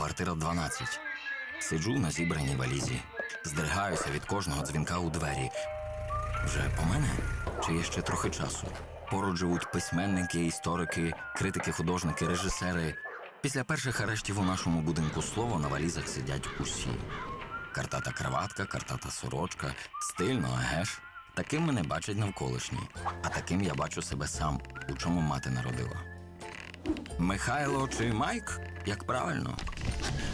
квартира 12. Сиджу на зібраній валізі, здригаюся від кожного дзвінка у двері. Вже по мене? Чи є ще трохи часу? Поруч живуть письменники, історики, критики, художники, режисери. Після перших арештів у нашому будинку слово на валізах сидять усі. Картата краватка, картата сорочка, стильно, еге ж. Таким мене бачать навколишні, а таким я бачу себе сам, у чому мати народила. Михайло чи Майк? Як правильно?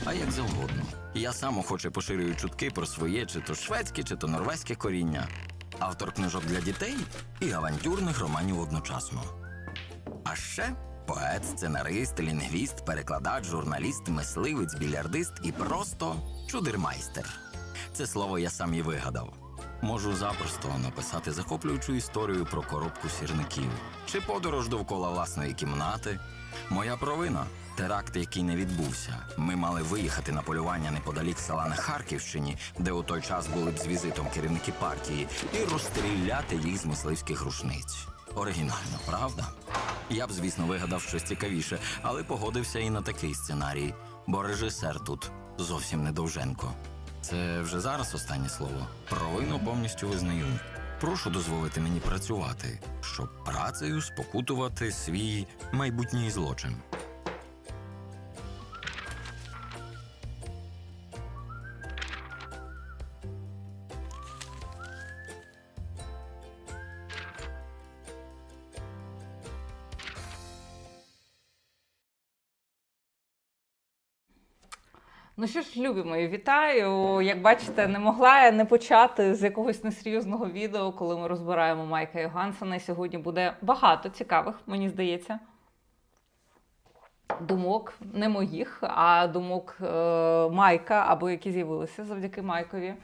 А як завгодно. Я сам охоче поширюю чутки про своє чи то шведське, чи то норвезьке коріння. Автор книжок для дітей і авантюрних романів одночасно. А ще поет, сценарист, лінгвіст, перекладач, журналіст, мисливець, більярдист і просто чудермайстер. Це слово я сам і вигадав. Можу запросто написати захоплюючу історію про коробку сірників чи подорож довкола власної кімнати. Моя провина теракт, який не відбувся. Ми мали виїхати на полювання неподалік села на Харківщині, де у той час були б з візитом керівники партії, і розстріляти їх з мисливських рушниць. Оригінально, правда? Я б, звісно, вигадав щось цікавіше, але погодився і на такий сценарій, бо режисер тут зовсім не Довженко. Це вже зараз останнє слово. Провину повністю визнаю. Прошу дозволити мені працювати, щоб працею спокутувати свій майбутній злочин. Ну що ж, любі мої, вітаю. Як бачите, не могла я не почати з якогось несерйозного відео, коли ми розбираємо Майка Йогансена. Сьогодні буде багато цікавих, мені здається. Думок не моїх, а думок е, Майка, або які з'явилися завдяки Майкові.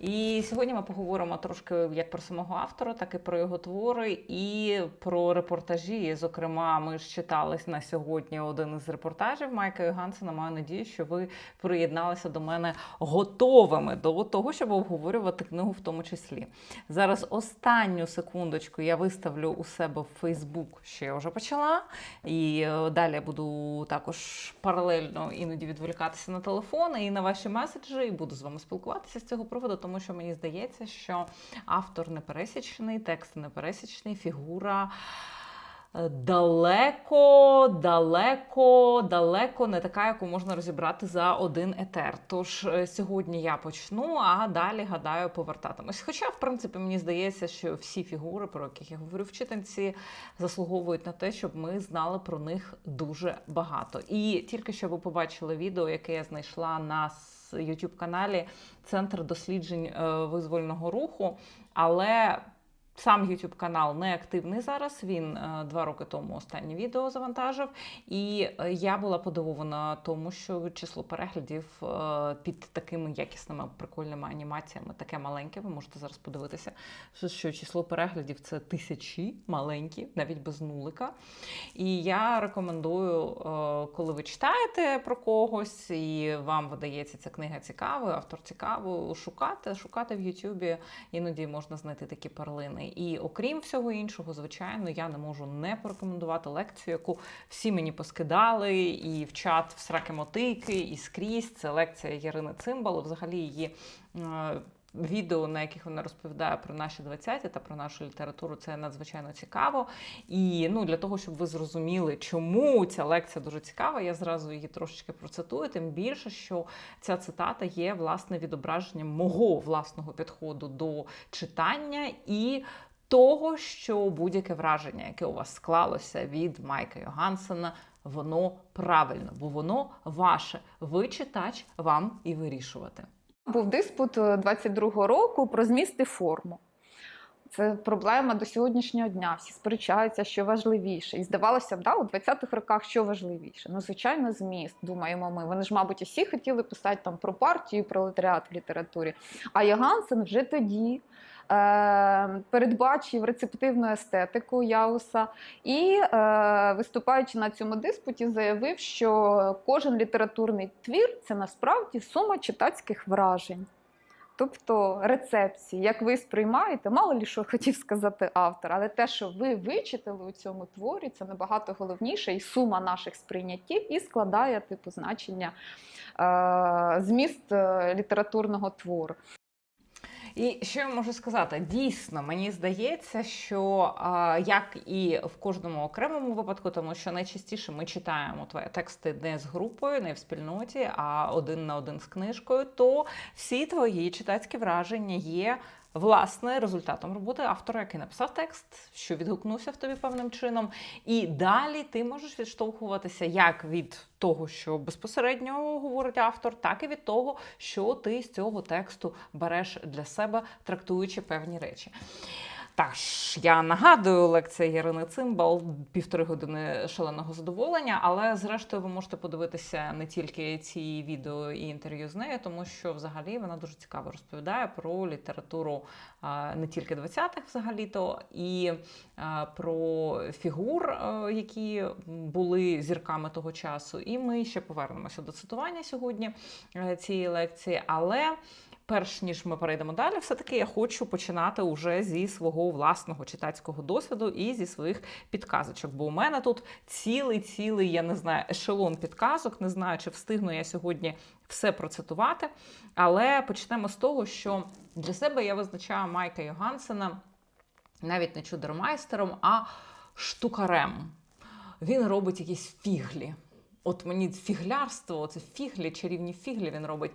І сьогодні ми поговоримо трошки як про самого автора, так і про його твори, і про репортажі. Зокрема, ми ж читали на сьогодні один із репортажів Майка Йогансена. Маю надію, що ви приєдналися до мене готовими до того, щоб обговорювати книгу в тому числі. Зараз останню секундочку я виставлю у себе в Фейсбук, що я вже почала. І е, далі я буду також паралельно іноді відволікатися на телефони і на ваші меседжі, і буду з вами спілкуватися з цього приводу, тому що мені здається, що автор непересічний, текст непересічний, фігура. е, Далеко, далеко, далеко не така, яку можна розібрати за один етер. Тож е, сьогодні я почну, а далі гадаю повертатимось. Хоча, в принципі, мені здається, що всі фігури, про яких я говорю в читанці, заслуговують на те, щоб ми знали про них дуже багато. І тільки що ви побачили відео, яке я знайшла на youtube каналі Центр досліджень е, визвольного руху, але Сам YouTube канал не активний зараз. Він е, два роки тому останнє відео завантажив, і е, я була подивована тому, що число переглядів е, під такими якісними прикольними анімаціями таке маленьке. Ви можете зараз подивитися, що, число переглядів це тисячі маленькі, навіть без нулика. І я рекомендую, коли ви читаєте про когось, і вам видається ця книга цікавою, автор цікавий, шукати, шукати в Ютубі. Іноді можна знайти такі перлини. І окрім всього іншого, звичайно, я не можу не порекомендувати лекцію, яку всі мені поскидали, і в чат в сраки мотики, і скрізь. Це лекція Ярини Цимбал. Взагалі її. Відео, на яких вона розповідає про наші 20-ті та про нашу літературу, це надзвичайно цікаво. І ну, для того, щоб ви зрозуміли, чому ця лекція дуже цікава, я зразу її трошечки процитую. Тим більше, що ця цитата є власне відображенням мого власного підходу до читання і того, що будь-яке враження, яке у вас склалося від Майка Йогансена, воно правильно, бо воно ваше. Ви читач, вам і вирішувати. Був диспут е, 22-го року про зміст і форму. Це проблема до сьогоднішнього дня. Всі сперечаються, що важливіше. І здавалося б, да, у 20-х роках що важливіше? Ну, звичайно, зміст, думаємо ми. Вони ж, мабуть, усі хотіли писати там про партію, про літерат в літературі. А Йогансен вже тоді е, передбачив рецептивну естетику Яуса і, е, виступаючи на цьому диспуті, заявив, що кожен літературний твір це насправді сума читацьких вражень. Тобто рецепції, як ви сприймаєте, мало лі що хотів сказати автор, але те, що ви вичитали у цьому творі, це набагато головніше, і сума наших сприйняттів і складає типу значення е, зміст е, літературного твору. І що я можу сказати? Дійсно, мені здається, що як і в кожному окремому випадку, тому що найчастіше ми читаємо твої тексти не з групою, не в спільноті, а один на один з книжкою, то всі твої читацькі враження є. Власне, результатом роботи автора, який написав текст, що відгукнувся в тобі певним чином, і далі ти можеш відштовхуватися як від того, що безпосередньо говорить автор, так і від того, що ти з цього тексту береш для себе, трактуючи певні речі. Тож, я нагадую, лекція Ярини Цимбал, півтори години шаленого задоволення, але зрештою ви можете подивитися не тільки ці відео і інтерв'ю з нею, тому що взагалі вона дуже цікаво розповідає про літературу не тільки 20-х взагалі-то, і про фігур, які були зірками того часу. І ми ще повернемося до цитування сьогодні е, цієї лекції, але. Перш ніж ми перейдемо далі, все-таки я хочу починати уже зі свого власного читацького досвіду і зі своїх підказочок. Бо у мене тут цілий, цілий, я не знаю, ешелон підказок. Не знаю, чи встигну я сьогодні все процитувати. Але почнемо з того, що для себе я визначаю Майка Йогансена навіть не чудермайстером, а штукарем. Він робить якісь фіглі. От мені фіглярство, це фіглі, чарівні фіглі він робить.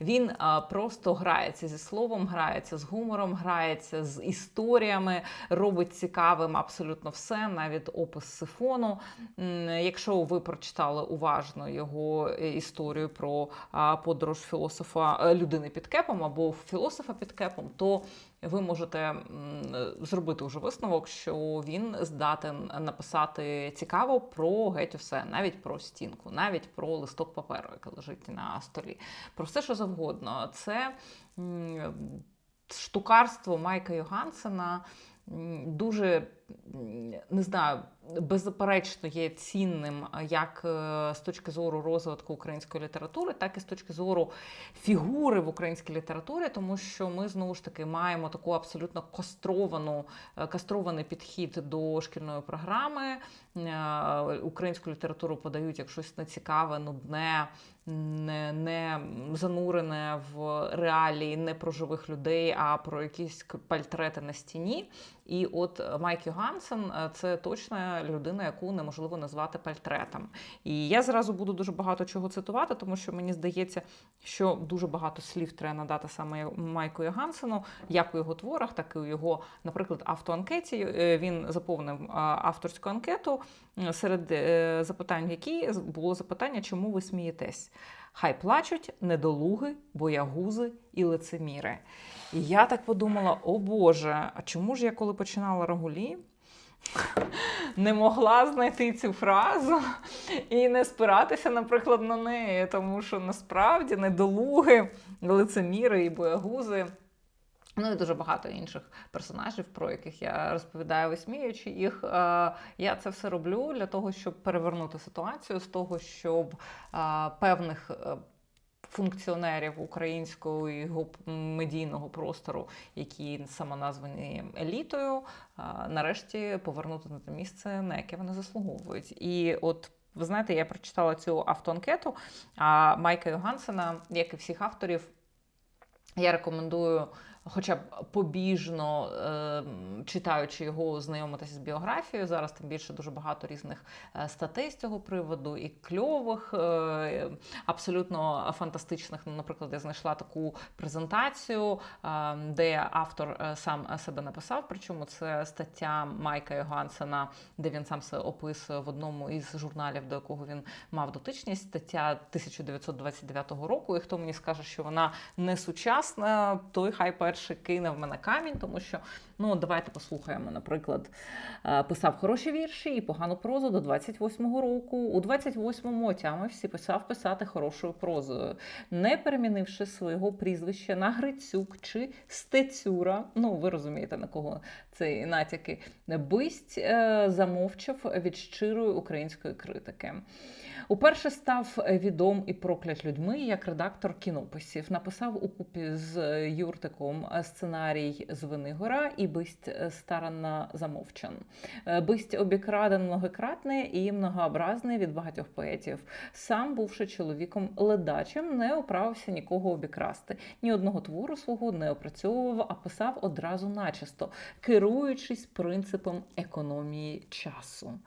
Він а, просто грається зі словом, грається з гумором, грається з історіями, робить цікавим абсолютно все, навіть опис сифону. Якщо ви прочитали уважно його е, історію про подорож філософа е, людини під кепом або філософа під кепом, то ви можете зробити вже висновок, що він здатен написати цікаво про геть усе, навіть про стінку, навіть про листок паперу, який лежить на столі, про все, що завгодно. Це штукарство Майка Йогансена дуже не знаю, беззаперечно є цінним як е, з точки зору розвитку української літератури, так і з точки зору фігури в українській літературі, тому що ми знову ж таки маємо таку абсолютно кастровану, е, кастрований підхід до шкільної програми. Е, Українську літературу подають як щось нецікаве, нудне, не, не занурене в реалії не про живих людей, а про якісь пальтрети на стіні. І от Майк Йогансен е, це точно людина, яку неможливо назвати пальтретом. І я зразу буду дуже багато чого цитувати, тому що мені здається, що дуже багато слів треба надати саме Майку Йогансену, як у його творах, так і у його, наприклад, автоанкеті. Е, Він заповнив е, авторську анкету, серед запитань, які було запитання, чому ви смієтесь. Хай плачуть недолуги, боягузи і лицеміри. І я так подумала: о Боже, а чому ж я, коли починала Рагулі, не могла знайти цю фразу і не спиратися, наприклад, на неї, тому що насправді недолуги, лицеміри і боягузи. Ну і дуже багато інших персонажів, про яких я розповідаю, висміюючи їх. Е, Я це все роблю для того, щоб перевернути ситуацію з того, щоб е, певних е, функціонерів українського медійного простору, які самоназвані елітою, нарешті повернути на те місце, на яке вони заслуговують. І от. Ви знаєте, я прочитала цю автоанкету, а Майка Йогансена, як і всіх авторів, я рекомендую хоча б побіжно е, читаючи його, знайомитися з біографією. Зараз тим більше дуже багато різних е, статей з цього приводу, і кльових, е, абсолютно фантастичних. Ну, наприклад, я знайшла таку презентацію, де автор сам себе написав. Причому це стаття Майка Йогансена, де він сам себе описує в одному із журналів, до якого він мав дотичність. Стаття 1929 року. І хто мені скаже, що вона не сучасна, той хай перший перший кинув мене камінь, тому що ну давайте послухаємо. Наприклад, е, писав хороші вірші і погану прозу до 28-го року. У 28-му отямився і почав писати хорошою прозою, не перемінивши свого прізвища на Грицюк чи Стецюра. Ну, ви розумієте, на кого ці натяки. Бисть е, замовчав від щирої української критики. Уперше став відом і проклят людьми як редактор кінописів. Написав у купі з Юртиком сценарій з Винигора і бисть старанно замовчан. Е, Бисть обікраден многократний і многообразний від багатьох поетів. Сам, бувши чоловіком ледачим, не оправився нікого обікрасти. Ні одного твору свого не опрацьовував, а писав одразу начисто, керуючись принципом економії часу.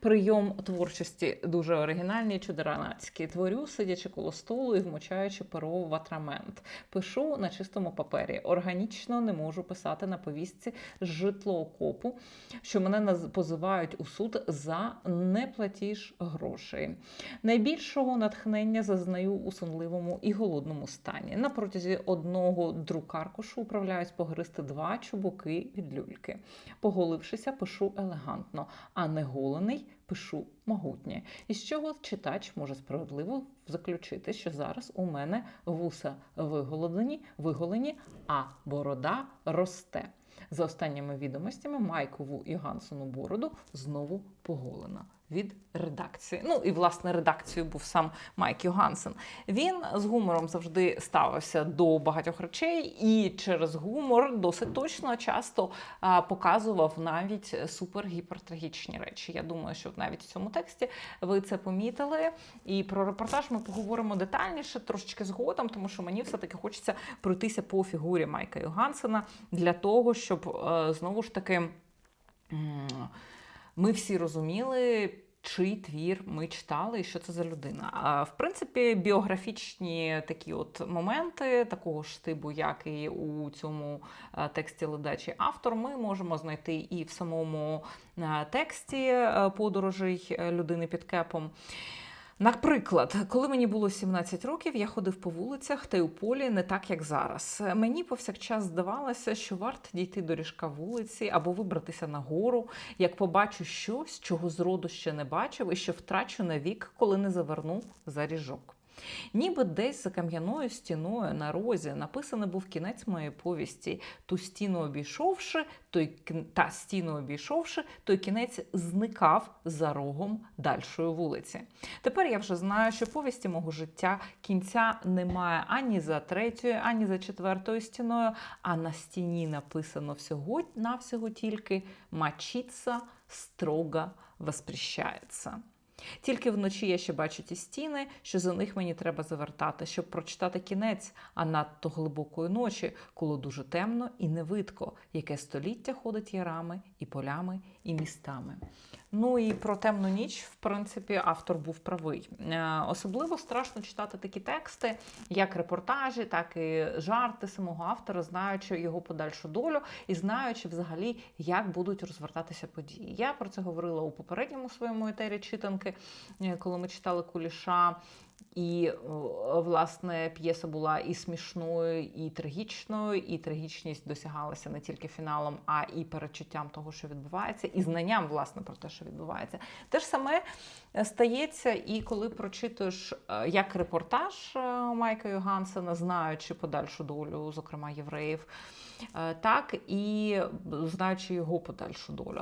Прийом творчості дуже оригінальний, чудеранацький. Творю, сидячи коло столу і вмочаючи перо в атрамент. Пишу на чистому папері. Органічно не можу писати на повістці з житлоокопу, що мене позивають у суд за неплатіж грошей. Найбільшого натхнення зазнаю у сонливому і голодному стані. На протязі одного друкаркушу управляюсь погристи два чубуки від люльки. Поголившися, пишу елегантно, а не голений пишу могутнє. Із чого читач може справедливо заключити, що зараз у мене вуса виголодені, виголені, а борода росте. За останніми відомостями, Майкову і Гансону бороду знову поголена від редакції. Ну і власне редакцією був сам Майк Йогансен. Він з гумором завжди ставився до багатьох речей, і через гумор досить точно часто а, показував навіть супергіпертрагічні речі. Я думаю, що навіть в цьому тексті ви це помітили. І про репортаж ми поговоримо детальніше, трошечки згодом, тому що мені все-таки хочеться пройтися по фігурі Майка Йогансена для того, щоб е, знову ж таки ми всі розуміли. Чий твір ми читали і що це за людина? А в принципі, біографічні такі от моменти, такого ж типу, як і у цьому е, тексті ледачі автор, ми можемо знайти і в самому е, тексті е, подорожей людини під кепом. Наприклад, коли мені було 17 років, я ходив по вулицях та й у полі не так, як зараз. Мені повсякчас здавалося, що варто дійти до ріжка вулиці або вибратися на гору, як побачу щось, чого зроду ще не бачив, і що втрачу на вік, коли не заверну за ріжок. Ніби десь за кам'яною стіною на розі написаний був кінець моєї повісті. Ту стіну обійшовши, той та стіну обійшовши, той кінець зникав за рогом дальшої вулиці. Тепер я вже знаю, що повісті мого життя кінця немає ані за третьою, ані за четвертою стіною, а на стіні написано всього навсього тільки «Мачіться строго воспрещається». Тільки вночі я ще бачу ті стіни, що за них мені треба завертати, щоб прочитати кінець, а надто глибокої ночі, коли дуже темно і невидко, яке століття ходить ярами і полями, і містами. Ну і про темну ніч, в принципі, автор був правий. Е, Особливо страшно читати такі тексти, як репортажі, так і жарти самого автора, знаючи його подальшу долю і знаючи взагалі, як будуть розвертатися події. Я про це говорила у попередньому своєму етері читанки, е, коли ми читали Куліша. І власне п'єса була і смішною, і трагічною, і трагічність досягалася не тільки фіналом, а і перечуттям того, що відбувається, і знанням власне про те, що відбувається. Те ж саме е, стається, і коли прочитуєш е, як репортаж е, Майка Йогансена, знаючи подальшу долю, зокрема євреїв, е, так і знаючи його подальшу долю.